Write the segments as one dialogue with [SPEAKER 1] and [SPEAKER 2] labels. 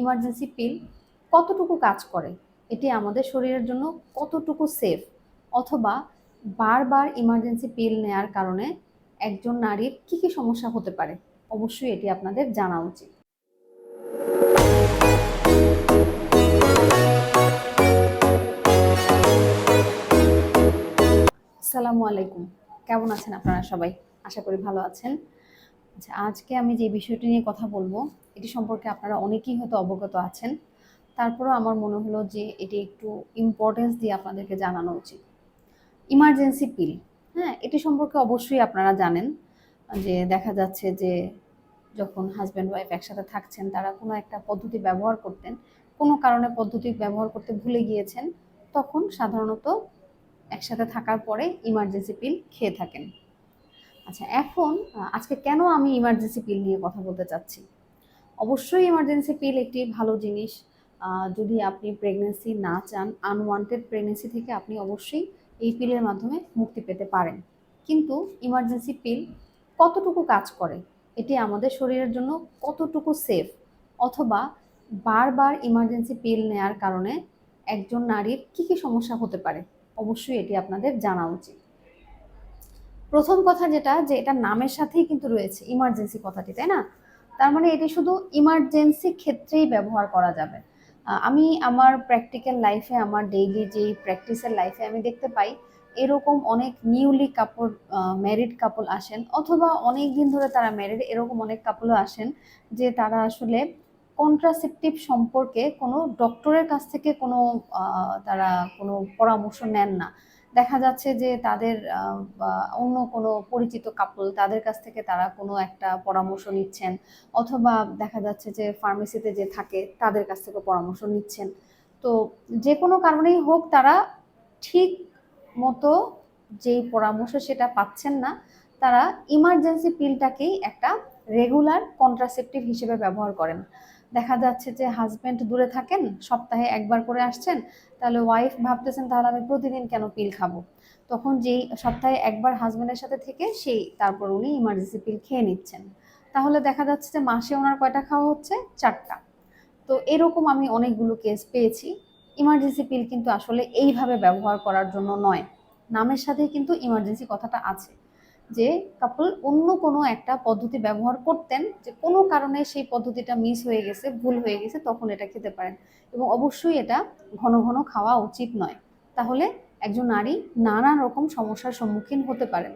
[SPEAKER 1] Emergency পিল কতটুকু কাজ করে? এটি আমাদের শরীরের জন্য কতটুকু সেফ অথবা বারবার ইমার্জেন্সি পিল নেয়ার কারণে একজন নারীর কি কি সমস্যা হতে পারে? অবশ্যই এটি আপনাদের জানা উচিত। আসসালামু আলাইকুম। কেমন আছেন আপনারা সবাই? আশা করি ভালো আছেন। আচ্ছা আজকে আমি যে বিষয়টি নিয়ে কথা বলব, এটি সম্পর্কে আপনারা অনেকেই হয়তো অবগত আছেন। তারপরেও আমার মনে হলো যে এটি একটু ইম্পর্টেন্স দিয়ে আপনাদেরকে জানানো উচিত। ইমার্জেন্সি পিল হ্যাঁ এটি সম্পর্কে অবশ্যই আপনারা জানেন। যে দেখা যাচ্ছে যে যখন হাজব্যান্ড ওয়াইফ একসাথে থাকছেন, তারা কোনো একটা পদ্ধতি ব্যবহার করতেন, কোনো কারণে পদ্ধতি ব্যবহার করতে ভুলে গিয়েছেন, তখন সাধারণত একসাথে থাকার পরে ইমার্জেন্সি পিল খেয়ে থাকেন। আচ্ছা এখন আজকে কেন আমি ইমার্জেন্সি পিল নিয়ে কথা বলতে চাচ্ছি? অবশ্যই ইমার্জেন্সি পিল একটি ভালো জিনিস। যদি আপনি প্রেগনেন্সি না চান আনওয়ান্টেড প্রেগনেন্সি থেকে আপনি অবশ্যই এই পিলের মাধ্যমে মুক্তি পেতে পারেন। কিন্তু ইমার্জেন্সি পিল কতটুকু কাজ করে? এটি আমাদের শরীরের জন্য কতটুকু সেফ অথবা বারবার ইমার্জেন্সি পিল নেয়ার কারণে একজন নারীর কি কি সমস্যা হতে পারে? অবশ্যই এটি আপনাদের জানা উচিত। প্রথম কথা যেটা, যে এটা নামের সাথেই কিন্তু রয়েছে ইমার্জেন্সি কথাটি, তাই না? তার মানে এটি শুধু ইমার্জেন্সি ক্ষেত্রেই ব্যবহার করা যাবে। আমি আমার প্র্যাকটিক্যাল লাইফে আমার ডেইলি যেই প্র্যাকটিসের লাইফে আমি দেখতে পাই, এরকম অনেক নিউলি কাপড় ম্যারিড কাপল আসেন, অথবা অনেক দিন ধরে তারা ম্যারিড এরকম অনেক কাপলও আসেন, যে তারা আসলে কন্ট্রাসেপটিভ সম্পর্কে কোনো ডক্টরের কাছ থেকে কোনো তারা কোনো পরামর্শ নেন না। দেখা যাচ্ছে যে তাদের অন্য কোনো পরিচিত কাপল তাদের কাছ থেকে তারা কোনো একটা পরামর্শ নিচ্ছেন অথবা দেখা যাচ্ছে যে ফার্মেসিতে যে থাকে তাদের কাছ থেকে পরামর্শ নিচ্ছেন। তো যে কোনো কারণেই হোক তারা ঠিক মতো যেই পরামর্শ সেটা পাচ্ছেন না, তারা ইমার্জেন্সি পিলটাকেই একটা রেগুলার কন্ট্রাসেপটিভ হিসেবে ব্যবহার করেন। দেখা যাচ্ছে যে হাজব্যান্ড দূরে থাকেন, সপ্তাহে একবার করে আসছেন, তাহলে ওয়াইফ ভাবতেছেন, তাহলে আমি প্রতিদিন কেন পিল খাব? তখন যেই সপ্তাহে একবার হাজব্যান্ডের সাথে থেকে সেই, তারপর উনি ইমার্জেন্সি পিল খেয়ে নিচ্ছেন। তাহলে দেখা যাচ্ছে যে মাসে ওনার কয়টা খাওয়া হচ্ছে? চারটা। তো এরকম আমি অনেকগুলো কেস পেয়েছি। ইমার্জেন্সি পিল কিন্তু আসলে এইভাবে ব্যবহার করার জন্য নয়। নামের সাথে কিন্তু ইমার্জেন্সি কথাটা আছে। যে কাপল অন্য কোনো একটা পদ্ধতি ব্যবহার করতেন যে কোনো কারণে সেই পদ্ধতিটা মিস হয়ে গেছে, ভুল হয়ে গেছে, তখন এটা খেতে পারেন। এবং অবশ্যই এটা ঘন ঘন খাওয়া উচিত নয়। তাহলে একজন নারী নানা রকম সমস্যার সম্মুখীন হতে পারেন।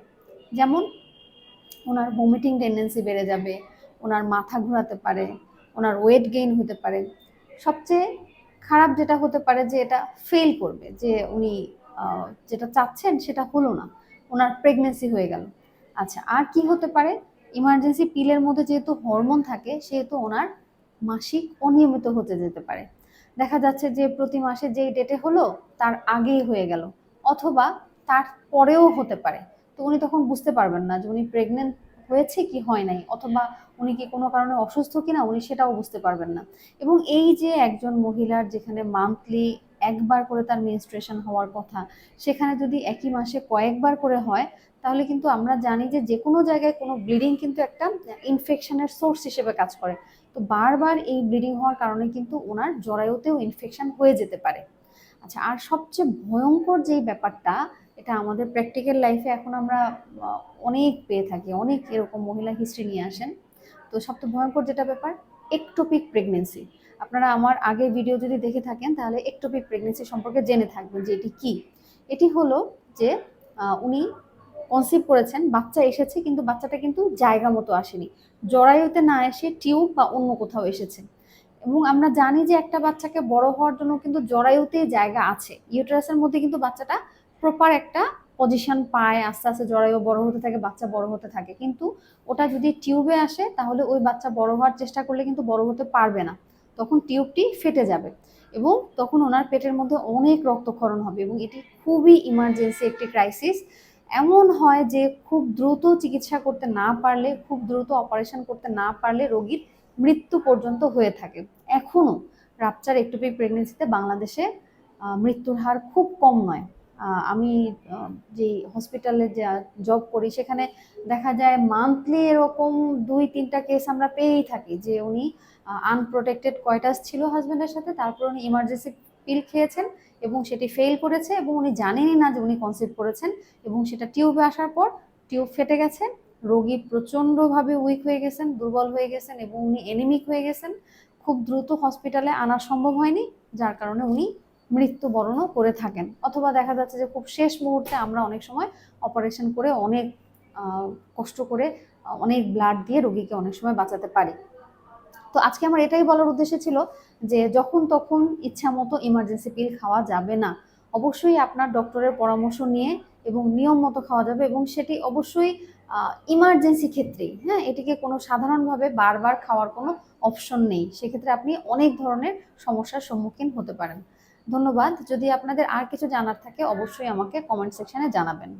[SPEAKER 1] যেমন ওনার ভমিটিং টেন্ডেন্সি বেড়ে যাবে, ওনার মাথা ঘোরাতে পারে, ওনার ওয়েট গেইন হতে পারে। সবচেয়ে খারাপ যেটা হতে পারে যে এটা ফেল করবে, যে উনি যেটা চাচ্ছেন সেটা হলো না। ওনার প্রেগনেন্সি হয়ে গেল। আচ্ছা আর কি হতে পারে? ইমার্জেন্সি পিলের মধ্যে যেহেতু হরমোন থাকে, সেহেতু ওনার মাসিক অনিয়মিত হতে যেতে পারে। দেখা যাচ্ছে যে প্রতি মাসে যেই ডেটে হলো, তার আগেই হয়ে গেল, অথবা তার পরেও হতে পারে। তো উনি তখন বুঝতে পারবেন না যে উনি প্রেগনেন্ট হয়েছে কি হয় নাই, অথবা উনি কি কোনো কারণে অসুস্থ কিনা, উনি সেটাও বুঝতে পারবেন না। এবং এই যে একজন মহিলার যেখানে মান্থলি একবার করে তার মেনস্ট্রেশন হওয়ার কথা। সেখানে যদি একই মাসে কয়েকবার করে হয়, তাহলে কিন্তু আমরা জানি যে যে কোনো জায়গায় কোনো ব্লিডিং কিন্তু একটা ইনফেকশনের সোর্স হিসেবে কাজ করে। তো বারবার এই ব্লিডিং হওয়ার কারণে কিন্তু ওনার জরায়ুতেও ইনফেকশন হয়ে যেতে পারে। আচ্ছা আর সবচেয়ে ভয়ঙ্কর যেই ব্যাপারটা, এটা আমাদের প্র্যাকটিক্যাল লাইফে এখন আমরা অনেক পেয়ে থাকি। অনেক এরকম মহিলা হিস্ট্রি নিয়ে আসেন। তো সবচেয়ে ভয়ঙ্কর যেটা ব্যাপার একটোপিক প্রেগনেন্সি আপনারা আমার আগের ভিডিও যদি দেখে থাকেন, তাহলে একটোপিক প্রেগনেন্সি সম্পর্কে জেনে থাকবেন যে এটি কি। এটি হলো যে উনি কনসিভ করেছেন, বাচ্চা এসেছে, কিন্তু বাচ্চাটা কিন্তু জায়গা মতো আসেনি। জরায়ুতে না এসে টিউব বা অন্য কোথাও এসেছে। এবং আমরা জানি যে একটা বাচ্চাকে বড় হওয়ার জন্য কিন্তু জরায়ুতে জায়গা আছে। ইউটারাসের মধ্যে কিন্তু বাচ্চাটা প্রপার একটা পজিশন পায়, আস্তে আস্তে জরায়ু বড় হতে থাকে, বাচ্চা বড় হতে থাকে। কিন্তু ওটা যদি টিউবে আসে, তাহলে ওই বাচ্চা বড় হওয়ার চেষ্টা করলে কিন্তু বড় হতে পারবে না। তখন টিউবটি ফেটে যাবে এবং তখন ওনার পেটের মধ্যে অনেক রক্তক্ষরণ হবে এবং এটি খুবই ইমার্জেন্সি একটি ক্রাইসিস এমন হয় যে খুব দ্রুত চিকিৎসা করতে না পারলে, খুব দ্রুত অপারেশন করতে না পারলে রোগীর মৃত্যু পর্যন্ত হয়ে থাকে। এখনও রাপচার একটোপিক প্রেগনেন্সিতে বাংলাদেশে মৃত্যুর হার খুব কম নয়। আমি যে হসপিটালে জব করি, সেখানে দেখা যায় মান্থলি এরকম দুই, তিনটা কেস আমরা পেয়েই থাকি যে উনি আনপ্রোটেক্টেড কয়টাস ছিল হাজব্যান্ডের সাথে, তারপর উনি ইমার্জেন্সি পিল খেয়েছেন এবং সেটি ফেল করেছে এবং উনি জানেনই না যে উনি কনসিভ করেছেন এবং সেটা টিউবে আসার পর টিউব ফেটে গেছে, রোগী প্রচণ্ডভাবে উইক হয়ে গেছেন, দুর্বল হয়ে গেছেন এবং উনি এনিমিক হয়ে গেছেন। খুব দ্রুত হসপিটালে আনা সম্ভব হয়নি, যার কারণে উনি মৃত্যুবরণও করে থাকেন। অথবা দেখা যাচ্ছে যে খুব শেষ মুহূর্তে আমরা অনেক সময় অপারেশন করে অনেক কষ্ট করে অনেক ব্লাড দিয়ে রোগীকে অনেক সময় বাঁচাতে পারি। তো আজকে আমার এটাই বলার উদ্দেশ্য ছিল যে যখন তখন ইচ্ছা মতো ইমার্জেন্সি পিল খাওয়া যাবে না। অবশ্যই আপনার ডক্টরের পরামর্শ নিয়ে এবং নিয়ম মতো খাওয়া যাবে এবং সেটি অবশ্যই ইমার্জেন্সি ক্ষেত্রেই হ্যাঁ? এটিকে কোনো সাধারণভাবে বারবার খাওয়ার কোনো অপশন নেই। সেক্ষেত্রে আপনি অনেক ধরনের সমস্যার সম্মুখীন হতে পারেন। ধন্যবাদ। যদি আপনাদের আর কিছু জানার থাকে অবশ্যই আমাকে কমেন্ট সেকশনে জানাবেন।